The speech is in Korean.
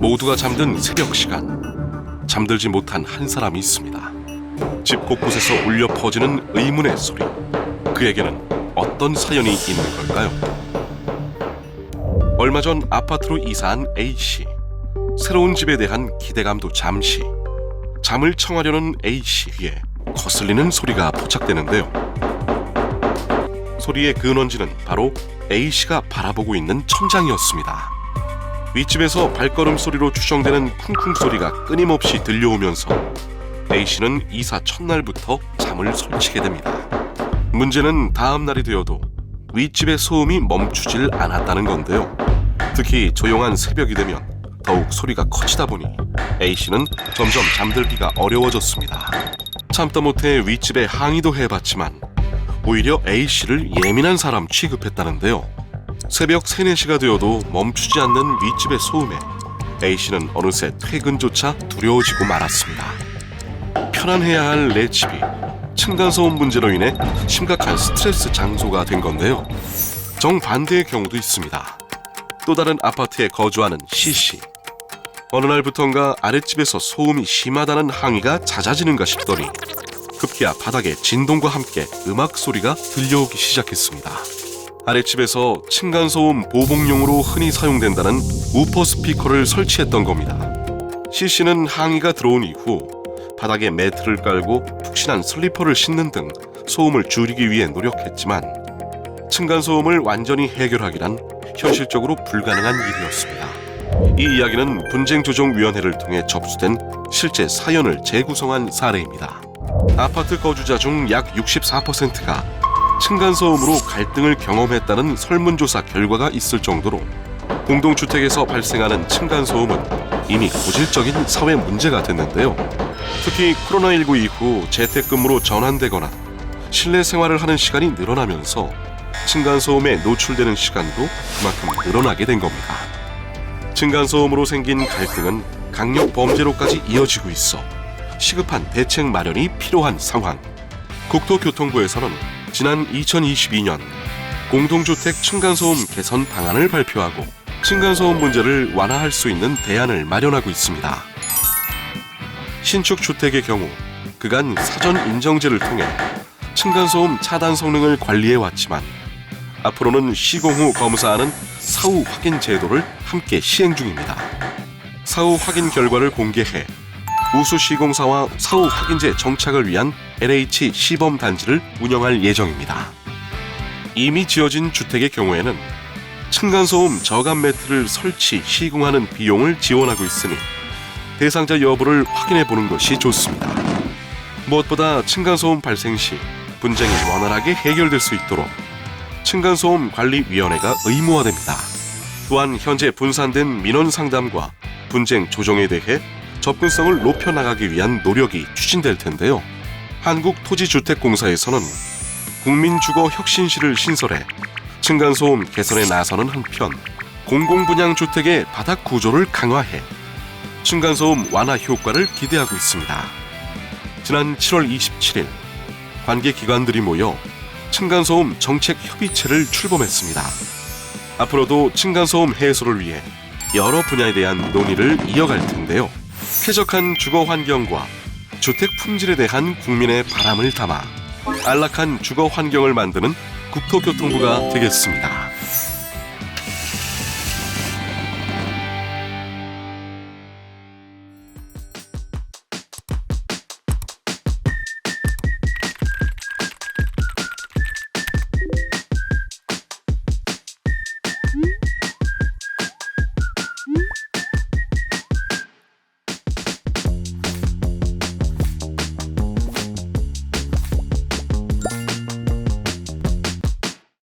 모두가 잠든 새벽 시간 잠들지 못한 한 사람이 있습니다. 집 곳곳에서 울려 퍼지는 의문의 소리. 그에게는 어떤 사연이 있는 걸까요? 얼마 전 아파트로 이사한 A 씨. 새로운 집에 대한 기대감도 잠시. 잠을 청하려는 A 씨 귀에 거슬리는 소리가 포착되는데요. 소리의 근원지는 바로 A 씨가 바라보고 있는 천장이었습니다. 윗집에서 발걸음 소리로 추정되는 쿵쿵 소리가 끊임없이 들려오면서 A 씨는 이사 첫날부터 잠을 설치게 됩니다. 문제는 다음 날이 되어도 윗집의 소음이 멈추질 않았다는 건데요. 특히 조용한 새벽이 되면 더욱 소리가 커지다 보니 A 씨는 점점 잠들기가 어려워졌습니다. 참다 못해 윗집에 항의도 해봤지만 오히려 A 씨를 예민한 사람 취급했다는데요. 새벽 3, 4시가 되어도 멈추지 않는 윗집의 소음에 A 씨는 어느새 퇴근조차 두려워지고 말았습니다. 편안해야 할 내 집이 층간소음 문제로 인해 심각한 스트레스 장소가 된 건데요. 정반대의 경우도 있습니다. 또 다른 아파트에 거주하는 C 씨. 어느 날부턴가 아랫집에서 소음이 심하다는 항의가 잦아지는가 싶더니 급기야 바닥에 진동과 함께 음악 소리가 들려오기 시작했습니다. 아랫집에서 층간소음 보복용으로 흔히 사용된다는 우퍼 스피커를 설치했던 겁니다. C 씨는 항의가 들어온 이후 바닥에 매트를 깔고 푹신한 슬리퍼를 신는 등 소음을 줄이기 위해 노력했지만 층간소음을 완전히 해결하기란 현실적으로 불가능한 일이었습니다. 이 이야기는 분쟁조정위원회를 통해 접수된 실제 사연을 재구성한 사례입니다. 아파트 거주자 중 약 64%가 층간소음으로 갈등을 경험했다는 설문조사 결과가 있을 정도로 공동주택에서 발생하는 층간소음은 이미 고질적인 사회 문제가 됐는데요. 특히 코로나19 이후 재택근무로 전환되거나 실내 생활을 하는 시간이 늘어나면서 층간소음에 노출되는 시간도 그만큼 늘어나게 된 겁니다. 층간소음으로 생긴 갈등은 강력 범죄로까지 이어지고 있어 시급한 대책 마련이 필요한 상황. 국토교통부에서는 지난 2022년 공동주택 층간소음 개선 방안을 발표하고 층간소음 문제를 완화할 수 있는 대안을 마련하고 있습니다. 신축 주택의 경우 그간 사전 인정제를 통해 층간소음 차단 성능을 관리해 왔지만 앞으로는 시공 후 검사하는 사후 확인 제도를 함께 시행 중입니다. 사후 확인 결과를 공개해 우수 시공사와 사후 확인제 정착을 위한 LH 시범 단지를 운영할 예정입니다. 이미 지어진 주택의 경우에는 층간소음 저감 매트를 설치 시공하는 비용을 지원하고 있으니 대상자 여부를 확인해 보는 것이 좋습니다. 무엇보다 층간소음 발생 시 분쟁이 원활하게 해결될 수 있도록 층간소음 관리위원회가 의무화됩니다. 또한 현재 분산된 민원 상담과 분쟁 조정에 대해 접근성을 높여 나가기 위한 노력이 추진될 텐데요. 한국토지주택공사에서는 국민주거 혁신실을 신설해 층간소음 개선에 나서는 한편 공공분양 주택의 바닥 구조를 강화해 층간소음 완화 효과를 기대하고 있습니다. 지난 7월 27일 관계 기관들이 모여 층간소음 정책 협의체를 출범했습니다. 앞으로도 층간소음 해소를 위해 여러 분야에 대한 논의를 이어갈 텐데요. 쾌적한 주거 환경과 주택 품질에 대한 국민의 바람을 담아 안락한 주거 환경을 만드는 국토교통부가 되겠습니다.